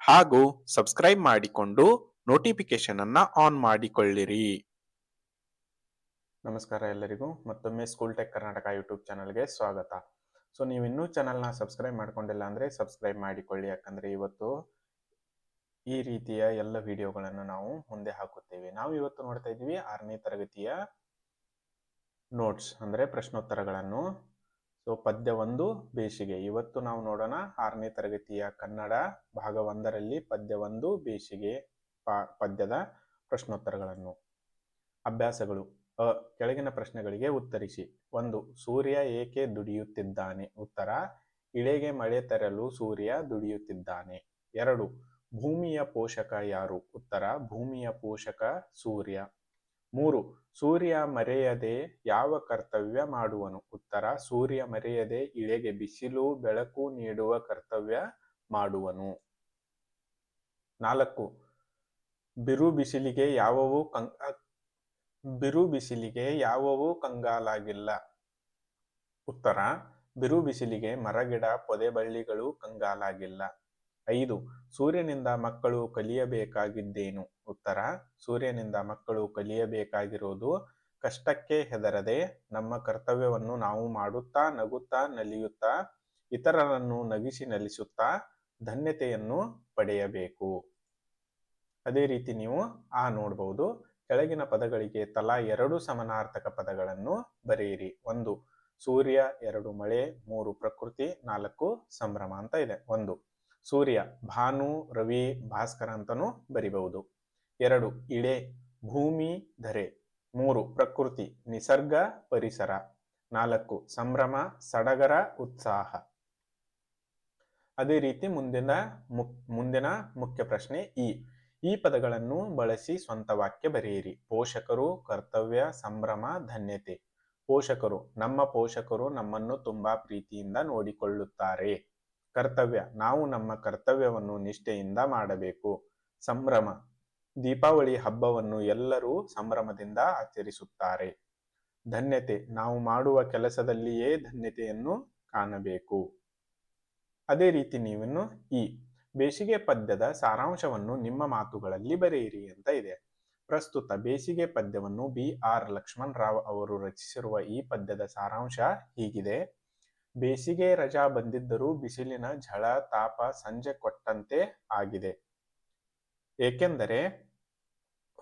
ಹಾಗೂ ಸಬ್ಸ್ಕ್ರೈಬ್ ಮಾಡಿಕೊಂಡು ನೋಟಿಫಿಕೇಶನ್ ಅನ್ನ ಆನ್ ಮಾಡಿಕೊಳ್ಳಿರಿ. ನಮಸ್ಕಾರ ಎಲ್ಲರಿಗೂ. ಮತ್ತೊಮ್ಮೆ ಸ್ಕೂಲ್ ಟೆಕ್ ಕರ್ನಾಟಕ ಯೂಟ್ಯೂಬ್ ಚಾನಲ್ಗೆ ಸ್ವಾಗತ. ಸೊ ನೀವು ಇನ್ನೂ ಚಾನಲ್ನ ಸಬ್ಸ್ಕ್ರೈಬ್ ಮಾಡ್ಕೊಂಡಿಲ್ಲ ಅಂದ್ರೆ ಸಬ್ಸ್ಕ್ರೈಬ್ ಮಾಡಿಕೊಳ್ಳಿ. ಯಾಕಂದ್ರೆ ಇವತ್ತು ಈ ರೀತಿಯ ಎಲ್ಲ ವಿಡಿಯೋಗಳನ್ನು ನಾವು ಮುಂದೆ ಹಾಕುತ್ತೇವೆ. ನಾವು ಇವತ್ತು ನೋಡ್ತಾ ಇದ್ದೀವಿ ಆರನೇ ತರಗತಿಯ ನೋಟ್ಸ್ ಅಂದ್ರೆ ಪ್ರಶ್ನೋತ್ತರಗಳನ್ನು. ಸೊ ಪದ್ಯ ಒಂದು, ಬೇಸಿಗೆ. ಇವತ್ತು ನಾವು ನೋಡೋಣ ಆರನೇ ತರಗತಿಯ ಕನ್ನಡ ಭಾಗ ಒಂದರಲ್ಲಿ ಪದ್ಯ ಒಂದು, ಬೇಸಿಗೆ ಪದ್ಯದ ಪ್ರಶ್ನೋತ್ತರಗಳನ್ನು. ಅಭ್ಯಾಸಗಳು. ಅ, ಕೆಳಗಿನ ಪ್ರಶ್ನೆಗಳಿಗೆ ಉತ್ತರಿಸಿ. ಒಂದು, ಸೂರ್ಯ ಏಕೆ ದುಡಿಯುತ್ತಿದ್ದಾನೆ? ಉತ್ತರ, ಇಳೆಗೆ ಮಳೆ ತರಲು ಸೂರ್ಯ ದುಡಿಯುತ್ತಿದ್ದಾನೆ. ಎರಡು, ಭೂಮಿಯ ಪೋಷಕ ಯಾರು? ಉತ್ತರ, ಭೂಮಿಯ ಪೋಷಕ ಸೂರ್ಯ. ಮೂರು, ಸೂರ್ಯ ಮರೆಯದೆ ಯಾವ ಕರ್ತವ್ಯ ಮಾಡುವನು? ಉತ್ತರ, ಸೂರ್ಯ ಮರೆಯದೆ ಇಳೆಗೆ ಬಿಸಿಲು, ಬೆಳಕು ನೀಡುವ ಕರ್ತವ್ಯ ಮಾಡುವನು. ನಾಲ್ಕು, ಬಿರು ಬಿಸಿಲಿಗೆ ಯಾವವು ಕಂಗ, ಬಿರು ಬಿಸಿಲಿಗೆ ಯಾವವು ಕಂಗಾಲಾಗಿಲ್ಲ. ಉತ್ತರ, ಬಿರು ಬಿಸಿಲಿಗೆ ಮರಗಿಡ, ಪೊದೆಬಳ್ಳಿಗಳು ಕಂಗಾಲಾಗಿಲ್ಲ. ಐದು, ಸೂರ್ಯನಿಂದ ಮಕ್ಕಳು ಕಲಿಯಬೇಕಾಗಿದ್ದೇನು? ಉತ್ತರ, ಸೂರ್ಯನಿಂದ ಮಕ್ಕಳು ಕಲಿಯಬೇಕಾಗಿರುವುದು ಕಷ್ಟಕ್ಕೆ ಹೆದರದೆ ನಮ್ಮ ಕರ್ತವ್ಯವನ್ನು ನಾವು ಮಾಡುತ್ತಾ, ನಗುತ್ತಾ, ನಲಿಯುತ್ತಾ, ಇತರರನ್ನು ನಗಿಸಿ ನಲಿಸುತ್ತಾ ಧನ್ಯತೆಯನ್ನು ಪಡೆಯಬೇಕು. ಅದೇ ರೀತಿ ನೀವು ಆ ನೋಡಬಹುದು ಕೆಳಗಿನ ಪದಗಳಿಗೆ ತಲಾ ಎರಡು ಸಮನಾರ್ಥಕ ಪದಗಳನ್ನು ಬರೆಯಿರಿ. ಒಂದು, ಸೂರ್ಯ, ಎರಡು ಮಳೆ, ಮೂರು ಪ್ರಕೃತಿ, ನಾಲ್ಕು ಸಂಭ್ರಮ ಅಂತ ಇದೆ. ಒಂದು ಸೂರ್ಯ, ಭಾನು, ರವಿ, ಭಾಸ್ಕರ ಅಂತನೂ ಬರಿಬಹುದು. ಎರಡು ಇಳೆ ಭೂಮಿ, ಧರೆ. ಮೂರು, ಪ್ರಕೃತಿ, ನಿಸರ್ಗ, ಪರಿಸರ. ನಾಲ್ಕು, ಸಂಭ್ರಮ, ಸಡಗರ, ಉತ್ಸಾಹ. ಅದೇ ರೀತಿ ಮುಂದಿನ ಮುಂದಿನ ಮುಖ್ಯ ಪ್ರಶ್ನೆ ಈ. ಈ ಪದಗಳನ್ನು ಬಳಸಿ ಸ್ವಂತ ವಾಕ್ಯ ಬರೆಯಿರಿ. ಪೋಷಕರು, ಕರ್ತವ್ಯ, ಸಂಭ್ರಮ, ಧನ್ಯತೆ. ಪೋಷಕರು, ನಮ್ಮ ಪೋಷಕರು ನಮ್ಮನ್ನು ತುಂಬಾ ಪ್ರೀತಿಯಿಂದ ನೋಡಿಕೊಳ್ಳುತ್ತಾರೆ. ಕರ್ತವ್ಯ. ನಾವು ನಮ್ಮ ಕರ್ತವ್ಯವನ್ನು ನಿಷ್ಠೆಯಿಂದ ಮಾಡಬೇಕು. ಸಂಭ್ರಮ. ದೀಪಾವಳಿ ಹಬ್ಬವನ್ನು ಎಲ್ಲರೂ ಸಂಭ್ರಮದಿಂದ ಆಚರಿಸುತ್ತಾರೆ. ಧನ್ಯತೆ. ನಾವು ಮಾಡುವ ಕೆಲಸದಲ್ಲಿಯೇ ಧನ್ಯತೆಯನ್ನು ಕಾಣಬೇಕು. ಅದೇ ರೀತಿ ನೀವನ್ನು ಈ ಬೇಸಿಗೆ ಪದ್ಯದ ಸಾರಾಂಶವನ್ನು ನಿಮ್ಮ ಮಾತುಗಳಲ್ಲಿ ಬರೆಯಿರಿ ಅಂತ ಇದೆ. ಪ್ರಸ್ತುತ ಬೇಸಿಗೆ ಪದ್ಯವನ್ನು ಬಿ ಆರ್ ಲಕ್ಷ್ಮಣ್ ರಾವ್ ಅವರು ರಚಿಸಿರುವ ಈ ಪದ್ಯದ ಸಾರಾಂಶ ಹೀಗಿದೆ. ಬೇಸಿಗೆ ರಜಾ ಬಂದಿದ್ದರೂ ಬಿಸಿಲಿನ ಝಳ ತಾಪ ಸಂಜೆ ಕೊಟ್ಟಂತೆ ಆಗಿದೆ. ಏಕೆಂದರೆ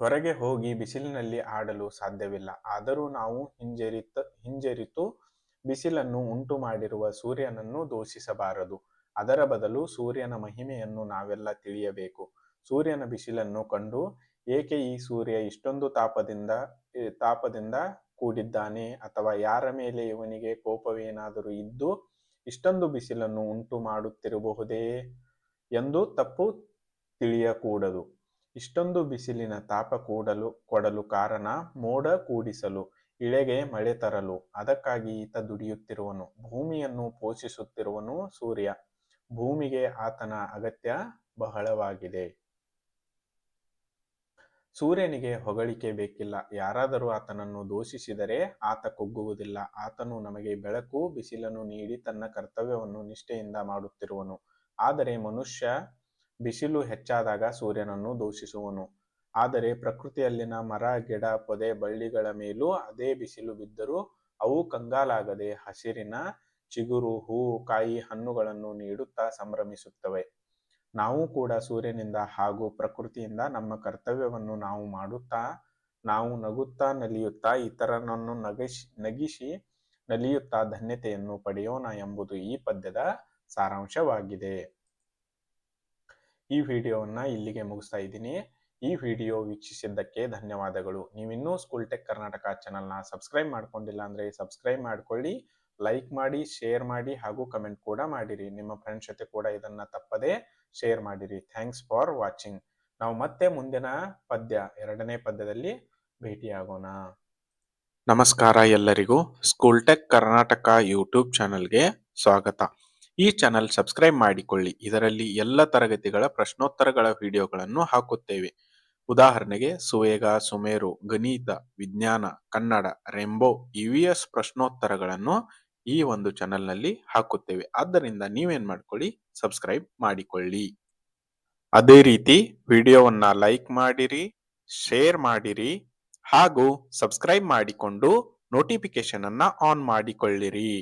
ಹೊರಗೆ ಹೋಗಿ ಬಿಸಿಲಿನಲ್ಲಿ ಆಡಲು ಸಾಧ್ಯವಿಲ್ಲ. ಆದರೂ ನಾವು ಹಿಂಜರಿತ, ಹಿಂಜರಿತು ಬಿಸಿಲನ್ನು ಉಂಟು ಮಾಡಿರುವ ಸೂರ್ಯನನ್ನು ದೋಷಿಸಬಾರದು. ಅದರ ಬದಲು ಸೂರ್ಯನ ಮಹಿಮೆಯನ್ನು ನಾವೆಲ್ಲ ತಿಳಿಯಬೇಕು. ಸೂರ್ಯನ ಬಿಸಿಲನ್ನು ಕಂಡು ಏಕೆ ಈ ಸೂರ್ಯ ಇಷ್ಟೊಂದು ತಾಪದಿಂದ ತಾಪದಿಂದ ಕೂಡಿದ್ದಾನೆ ಅಥವಾ ಯಾರ ಮೇಲೆ ಇವನಿಗೆ ಕೋಪವೇನಾದರೂ ಇದ್ದು ಇಷ್ಟೊಂದು ಬಿಸಿಲನ್ನು ಉಂಟು ಮಾಡುತ್ತಿರಬಹುದೇ ಎಂದು ತಪ್ಪು ತಿಳಿಯಕೂಡದು. ಇಷ್ಟೊಂದು ಬಿಸಿಲಿನ ತಾಪ ಕೂಡಲು ಕೊಡಲು ಕಾರಣ ಮೋಡ ಕೂಡಿಸಲು, ಇಳೆಗೆ ಮಳೆ ತರಲು. ಅದಕ್ಕಾಗಿ ಈತ ದುಡಿಯುತ್ತಿರುವನು. ಭೂಮಿಯನ್ನು ಪೋಷಿಸುತ್ತಿರುವನು ಸೂರ್ಯ. ಭೂಮಿಗೆ ಆತನ ಅಗತ್ಯ ಬಹಳವಾಗಿದೆ. ಸೂರ್ಯನಿಗೆ ಹೊಗಳಿಕೆ ಬೇಕಿಲ್ಲ. ಯಾರಾದರೂ ಆತನನ್ನು ದೋಷಿಸಿದರೆ ಆತ ಕುಗ್ಗುವುದಿಲ್ಲ. ಆತನು ನಮಗೆ ಬೆಳಕು, ಬಿಸಿಲನ್ನು ನೀಡಿ ತನ್ನ ಕರ್ತವ್ಯವನ್ನು ನಿಷ್ಠೆಯಿಂದ ಮಾಡುತ್ತಿರುವನು. ಆದರೆ ಮನುಷ್ಯ ಬಿಸಿಲು ಹೆಚ್ಚಾದಾಗ ಸೂರ್ಯನನ್ನು ದೂಷಿಸುವನು. ಆದರೆ ಪ್ರಕೃತಿಯಲ್ಲಿನ ಮರ, ಗಿಡ, ಪೊದೆ, ಬಳ್ಳಿಗಳ ಮೇಲೂ ಅದೇ ಬಿಸಿಲು ಬಿದ್ದರೂ ಅವು ಕಂಗಾಲಾಗದೆ ಹಸಿರಿನ ಚಿಗುರು, ಹೂವು, ಕಾಯಿ, ಹಣ್ಣುಗಳನ್ನು ನೀಡುತ್ತಾ ಸಂಭ್ರಮಿಸುತ್ತವೆ. ನಾವು ಕೂಡ ಸೂರ್ಯನಿಂದ ಹಾಗೂ ಪ್ರಕೃತಿಯಿಂದ ನಮ್ಮ ಕರ್ತವ್ಯವನ್ನು ನಾವು ಮಾಡುತ್ತಾ, ನಾವು ನಗುತ್ತಾ, ನಲಿಯುತ್ತಾ ಇತರನನ್ನು ನಗಿಸಿ ನಗಿಸಿ ನಲಿಯುತ್ತಾ ಧನ್ಯತೆಯನ್ನು ಪಡೆಯೋಣ ಎಂಬುದು ಈ ಪದ್ಯದ ಸಾರಾಂಶವಾಗಿದೆ. ಈ ವಿಡಿಯೋವನ್ನ ಇಲ್ಲಿಗೆ ಮುಗಿಸ್ತಾ ಇದ್ದೀನಿ. ಈ ವಿಡಿಯೋ ವೀಕ್ಷಿಸಿದ್ದಕ್ಕೆ ಧನ್ಯವಾದಗಳು. ನೀವಿನ್ನೂ ಸ್ಕೂಲ್ ಟೆಕ್ ಕರ್ನಾಟಕ ಚಾನಲ್ನ ಸಬ್ಸ್ಕ್ರೈಬ್ ಮಾಡ್ಕೊಂಡಿಲ್ಲ ಅಂದ್ರೆ ಸಬ್ಸ್ಕ್ರೈಬ್ ಮಾಡ್ಕೊಳ್ಳಿ, ಲೈಕ್ ಮಾಡಿ, ಶೇರ್ ಮಾಡಿ ಹಾಗೂ ಕಮೆಂಟ್ ಕೂಡ ಮಾಡಿರಿ. ನಿಮ್ಮ ಫ್ರೆಂಡ್ಸ್ ಜೊತೆ ಕೂಡ ಇದನ್ನ ತಪ್ಪದೇ ಶೇರ್ ಮಾಡಿರಿ. ಥ್ಯಾಂಕ್ಸ್ ಫಾರ್ ವಾಚಿಂಗ್ ನಾವು ಮತ್ತೆ ಮುಂದಿನ ಪದ್ಯ, ಎರಡನೇ ಪದ್ಯದಲ್ಲಿ ಭೇಟಿಯಾಗೋಣ. ನಮಸ್ಕಾರ ಎಲ್ಲರಿಗೂ. ಸ್ಕೂಲ್ ಟೆಕ್ ಕರ್ನಾಟಕ ಯೂಟ್ಯೂಬ್ ಚಾನಲ್ಗೆ ಸ್ವಾಗತ. ಈ ಚಾನಲ್ ಸಬ್ಸ್ಕ್ರೈಬ್ ಮಾಡಿಕೊಳ್ಳಿ. ಇದರಲ್ಲಿ ಎಲ್ಲ ತರಗತಿಗಳ ಪ್ರಶ್ನೋತ್ತರಗಳ ವಿಡಿಯೋಗಳನ್ನು ಹಾಕುತ್ತೇವೆ. ಉದಾಹರಣೆಗೆ ಸುವೇಗ, ಸುಮೇರು, ಗಣಿತ, ವಿಜ್ಞಾನ, ಕನ್ನಡ, ರೆಂಬೋ ಇವಿಎಸ್ ಪ್ರಶ್ನೋತ್ತರಗಳನ್ನು ಈ ಒಂದು ಚಾನಲ್ನಲ್ಲಿ ಹಾಕುತ್ತೇವೆ. ಆದ್ದರಿಂದ ನೀವೇನ್ ಮಾಡ್ಕೊಳ್ಳಿ? ಸಬ್ಸ್ಕ್ರೈಬ್ ಮಾಡಿಕೊಳ್ಳಿ. ಅದೇ ರೀತಿ ವಿಡಿಯೋವನ್ನ ಲೈಕ್ ಮಾಡಿರಿ ಶೇರ್ ಮಾಡಿರಿ, ಹಾಗೂ ಸಬ್ಸ್ಕ್ರೈಬ್ ಮಾಡಿಕೊಂಡು ನೋಟಿಫಿಕೇಶನ್ ಅನ್ನ ಆನ್ ಮಾಡಿಕೊಳ್ಳಿರಿ.